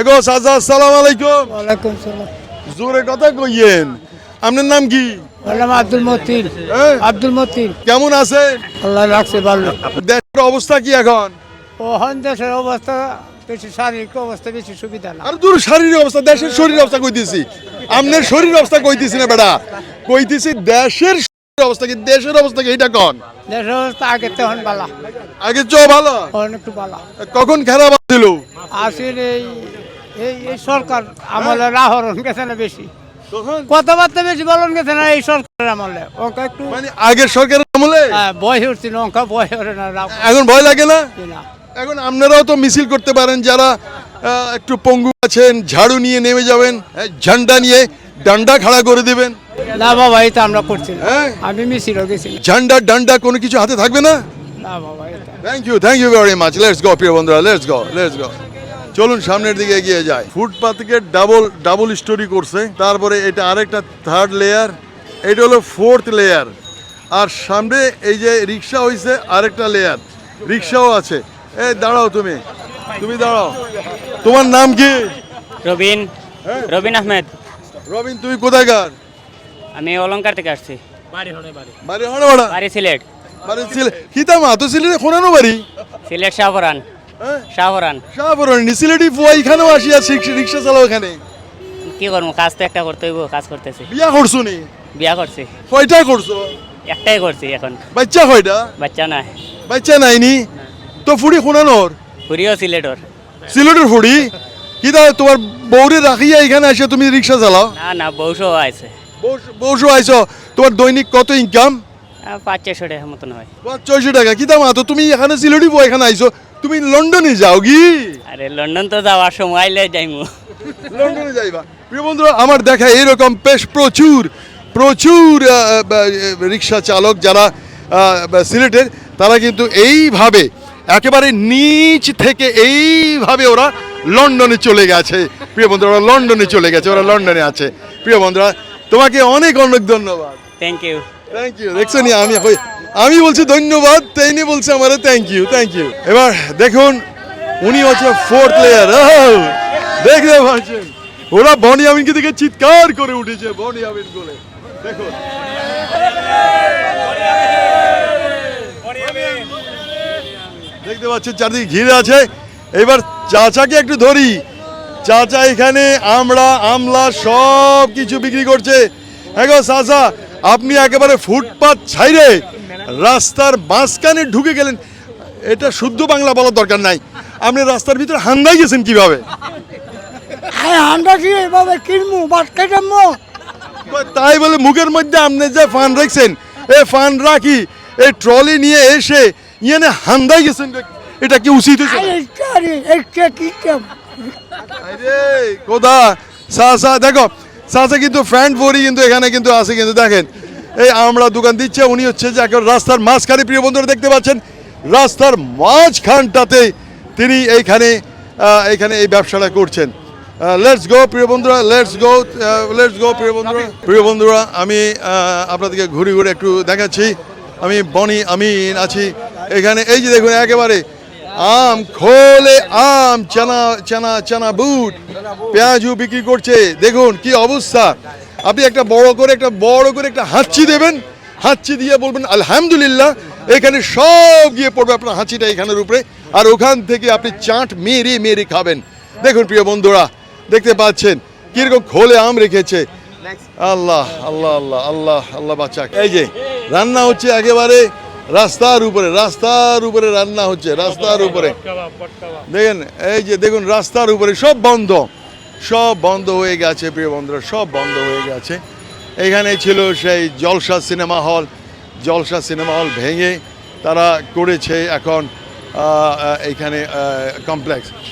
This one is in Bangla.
এগো সাজা আসসালামু আলাইকুম। ওয়ালাইকুম সালাম। জোরে কথা কইয়েন। আপনার নাম কি? বললাম আব্দুল মতিন? আব্দুল মতিন। কেমন আছেন? আল্লাহ রাখছে ভালো। দেশের অবস্থা কি এখন? ওখান দেশের অবস্থা বেশি শারীরিক অবস্থা বেশি সুবিধা না। আর দূর শারীরিক অবস্থা দেশের শরীর অবস্থা কইতেছি। আপনার শরীর অবস্থা কইতেছি না বেটা। কইতেছি দেশের অবস্থা কি? দেশের অবস্থা কি? এটা কন? দেশের অবস্থা আগে তখন বালা আগে চ ভালো। এখন একটু বালা কখন খারাপ ছিল আসলে এই এই এই সরকার আমলে রাহরণ গেছে না বেশি? কথাবার্তা বেশি বলন গেছে না এই সরকারের আমলে? ওকে একটু মানে আগের সরকারের আমলে? হ্যাঁ, বয় ওঠে না এখন ভয় লাগে না? এখন আপনারাও তো মিছিল করতে পারেন যারা একটু পঙ্গু আছেন ঝাড়ু নিয়ে নেমে যাবেন হ্যাঁ, ঝান্ডা নিয়ে ডান্ডা খাড়া করে দিবেন। না বাবা এটা আমরা করছি হ্যাঁ। আমি মিছিল গেছি ঝান্ডা ডান্ডা কোনো কিছু হাতে থাকবে না? না বাবা thank you thank you very much let's go প্রিয় বন্ধুরা লেটস গো লেটস গো চলুন সামনের দিকে এগিয়ে যায় ফুটপাথকে ডাবল ডাবল স্টোরি করছে। তারপরে এটা আরেকটা থার্ড লেয়ার এটা হলো ফোর্থ লেয়ার আর সামনে এই যে রিক্সা হয়েছে আরেকটা লেয়ার রিক্সাও আছে। এই দাঁড়াও তুমি। তুমি দাঁড়াও। তোমার নাম কি? রবিন। হ্যাঁ? রবিন আহমেদ। রবিন তুমি কোথায়কার আমি অলংকার থেকে আসছি। বাড়ি বাড়া। বাড়ি সিলেট। বাড়ি কিতা মা তো সিলেটে খোনানো বাড়ি? সিলেট শাহপরান। হ্যাঁ শাহপরান শাহপুরনি সিলেটি ফুয়া এখানেও আসিয়া রিক্সা চালাও এখানে। কি করব কাজ তো একটা করতে হইব কাজ করতেছি। বিয়া করছ নি? বিয়া করছি। কয়টা করছ? একটাই করছি এখন। বাচ্চা কয়টা? বাচ্চা নাই। বাচ্চা নাইনি? তো ফুড়ি শোনানোর ফুরিও সিলেটর। সিলেটের ফুড়ি? কি দা তোমার বউরে রাখিয়া এখানে এসে তুমি রিক্সা চালাও? না না বউসও আছে। বউসো আইছো। তোমার দৈনিক কত ইনকাম পাঁচ ছশো টাকা মতন হয়। ছয়শো টাকা। কি দাম তো তুমি এখানে সিলেটি বউ এখানে আইছো? তুমি লন্ডনে যাও কি আরে লন্ডন তো যাওয়ার সময় আইলে যাইমু। লন্ডনে যাইবা। প্রিয় বন্ধুরা আমার দেখা এরকম বেশ প্রচুর প্রচুর রিক্সা চালক যারা সিলেটের তারা কিন্তু এইভাবে একেবারে নিচ থেকে এইভাবে ওরা লন্ডনে চলে গেছে। প্রিয় বন্ধুরা ওরা লন্ডনে চলে গেছে ওরা লন্ডনে আছে। প্রিয় বন্ধুরা তোমাকে অনেক অনেক ধন্যবাদ। থ্যাংক ইউ থ্যাংক ইউ দেখছ নি আমি কই- আমি বলছি ধন্যবাদ, তেইনি বলছে আমার থ্যাংক ইউ থ্যাংক ইউ এবার দেখুন, উনি হচ্ছে ফোর্থ লেয়ার দেখতে পাচ্ছেন। ওরা বনি আমিনকে দেখে চিৎকার করে উঠেছে, বনি আমিন বলে। দেখুন। দেখতে পাচ্ছেন, চারদিকে ঘিরে আছে। এবার চাচাকে একটু ধরি। চাচা এখানে আমরা আমলা সব কিছু বিক্রি করছে। হ্যাঁ গো, চাচা, আপনি একেবারে ফুটপাত ছাইরে রাস্তার মাঝখানে ঢুকে গেলেন। এটা শুদ্ধ বাংলা বলার দরকার নাই। আপনি রাস্তার ভিতরে হান্দাই গেছেন কীভাবে? হ্যাঁ এভাবে তাই বলে মুখের মধ্যে আপনি যে ফান রাখছেন এ ফান রাখি এই ট্রলি নিয়ে এসে ইয়ে হান্দাই গেছেন এটা কি উচিত কোদা? সাসা দেখো সাসা কিন্তু ফ্যান্ট পরি কিন্তু এখানে কিন্তু আছে কিন্তু দেখেন। এই আমরা দোকান দিচ্ছে, উনি হচ্ছে যে একেবারে রাস্তার মাঝখানে, প্রিয় বন্ধুরা দেখতে পাচ্ছেন, রাস্তার মাঝখানটাতে তিনি এইখানে এইখানে এই ব্যবসাটা করছেন। লেটস গো প্রিয় বন্ধুরা লেটস গো লেটস গো প্রিয় বন্ধুরা। প্রিয় বন্ধুরা, আমি আপনাদেরকে ঘুরে ঘুরে একটু দেখাচ্ছি। আমি, বনি আমিন আছি এখানে। এই যে দেখুন, একেবারে আম খোলে, আম, চানা চানা চানা বুট পেঁয়াজু বিক্রি করছে। দেখুন, কি অবস্থা। আপনি একটা বড় করে, একটা বড় করে একটা হাঁচি দেবেন। হাঁচি দিয়ে বলবেন, আলহামদুলিল্লাহ, এখানে সব গিয়ে পড়বে আপনার হাঁচিটা এখানের উপরে। আর ওখান থেকে আপনি চাট মেরে মেরে খাবেন। দেখুন প্রিয় বন্ধুরা, দেখতে পাচ্ছেন, কীরকম খোলে আম রেখেছে। আল্লাহ আল্লাহ আল্লাহ আল্লাহ আল্লাহ বাচ্চা এই যে, রান্না হচ্ছে একেবারে রাস্তার উপরে রাস্তার উপরে রান্না হচ্ছে, রাস্তার উপরে। দেখেন, এই যে, দেখুন, রাস্তার উপরে সব বন্ধ। সব বন্ধ হয়ে গেছে প্রিয় বন্ধুরা সব বন্ধ হয়ে গেছে। এখানে ছিল সেই জলসা সিনেমা হল। জলসা সিনেমা হল ভেঙে তারা করেছে এখন আহ, কমপ্লেক্স